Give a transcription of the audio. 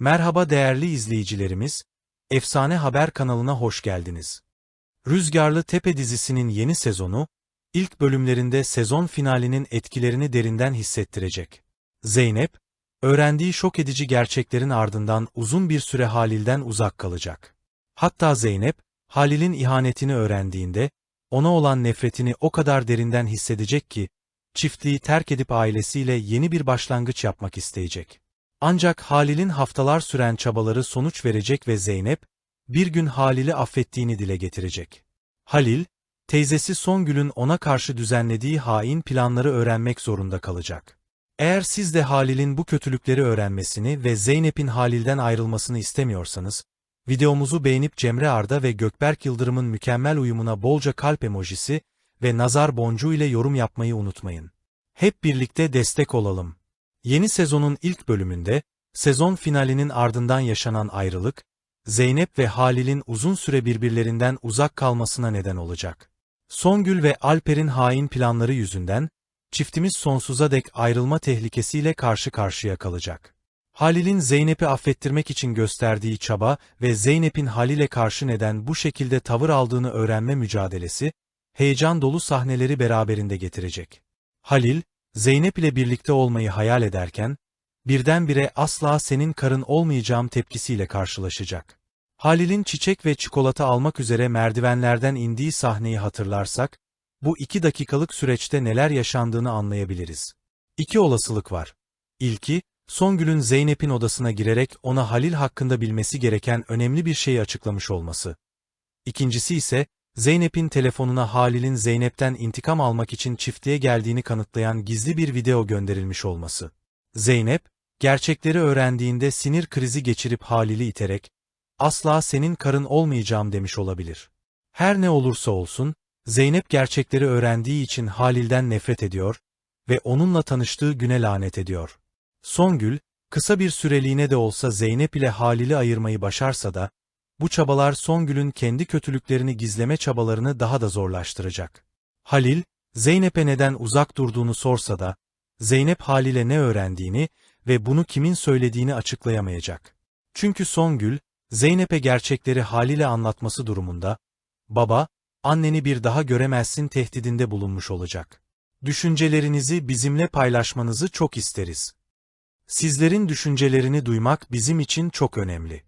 Merhaba değerli izleyicilerimiz, Efsane Haber kanalına hoş geldiniz. Rüzgarlı Tepe dizisinin yeni sezonu, ilk bölümlerinde sezon finalinin etkilerini derinden hissettirecek. Zeynep, öğrendiği şok edici gerçeklerin ardından uzun bir süre Halil'den uzak kalacak. Hatta Zeynep, Halil'in ihanetini öğrendiğinde, ona olan nefretini o kadar derinden hissedecek ki, çiftliği terk edip ailesiyle yeni bir başlangıç yapmak isteyecek. Ancak Halil'in haftalar süren çabaları sonuç verecek ve Zeynep, bir gün Halil'i affettiğini dile getirecek. Halil, teyzesi Songül'ün ona karşı düzenlediği hain planları öğrenmek zorunda kalacak. Eğer siz de Halil'in bu kötülükleri öğrenmesini ve Zeynep'in Halil'den ayrılmasını istemiyorsanız, videomuzu beğenip Cemre Arda ve Gökberk Yıldırım'ın mükemmel uyumuna bolca kalp emojisi ve nazar boncuğu ile yorum yapmayı unutmayın. Hep birlikte destek olalım. Yeni sezonun ilk bölümünde, sezon finalinin ardından yaşanan ayrılık, Zeynep ve Halil'in uzun süre birbirlerinden uzak kalmasına neden olacak. Songül ve Alper'in hain planları yüzünden, çiftimiz sonsuza dek ayrılma tehlikesiyle karşı karşıya kalacak. Halil'in Zeynep'i affettirmek için gösterdiği çaba ve Zeynep'in Halil'e karşı neden bu şekilde tavır aldığını öğrenme mücadelesi, heyecan dolu sahneleri beraberinde getirecek. Halil, Zeynep ile birlikte olmayı hayal ederken, birdenbire asla senin karın olmayacağım tepkisiyle karşılaşacak. Halil'in çiçek ve çikolata almak üzere merdivenlerden indiği sahneyi hatırlarsak, bu iki dakikalık süreçte neler yaşandığını anlayabiliriz. İki olasılık var. İlki, Songül'ün Zeynep'in odasına girerek ona Halil hakkında bilmesi gereken önemli bir şeyi açıklamış olması. İkincisi ise, Zeynep'in telefonuna Halil'in Zeynep'ten intikam almak için çiftliğe geldiğini kanıtlayan gizli bir video gönderilmiş olması. Zeynep, gerçekleri öğrendiğinde sinir krizi geçirip Halil'i iterek, asla senin karın olmayacağım demiş olabilir. Her ne olursa olsun, Zeynep gerçekleri öğrendiği için Halil'den nefret ediyor ve onunla tanıştığı güne lanet ediyor. Songül, kısa bir süreliğine de olsa Zeynep ile Halil'i ayırmayı başarsa da, bu çabalar Songül'ün kendi kötülüklerini gizleme çabalarını daha da zorlaştıracak. Halil, Zeynep'e neden uzak durduğunu sorsa da, Zeynep Halil'e ne öğrendiğini ve bunu kimin söylediğini açıklayamayacak. Çünkü Songül, Zeynep'e gerçekleri Halil'e anlatması durumunda, baba, anneni bir daha göremezsin tehdidinde bulunmuş olacak. Düşüncelerinizi bizimle paylaşmanızı çok isteriz. Sizlerin düşüncelerini duymak bizim için çok önemli.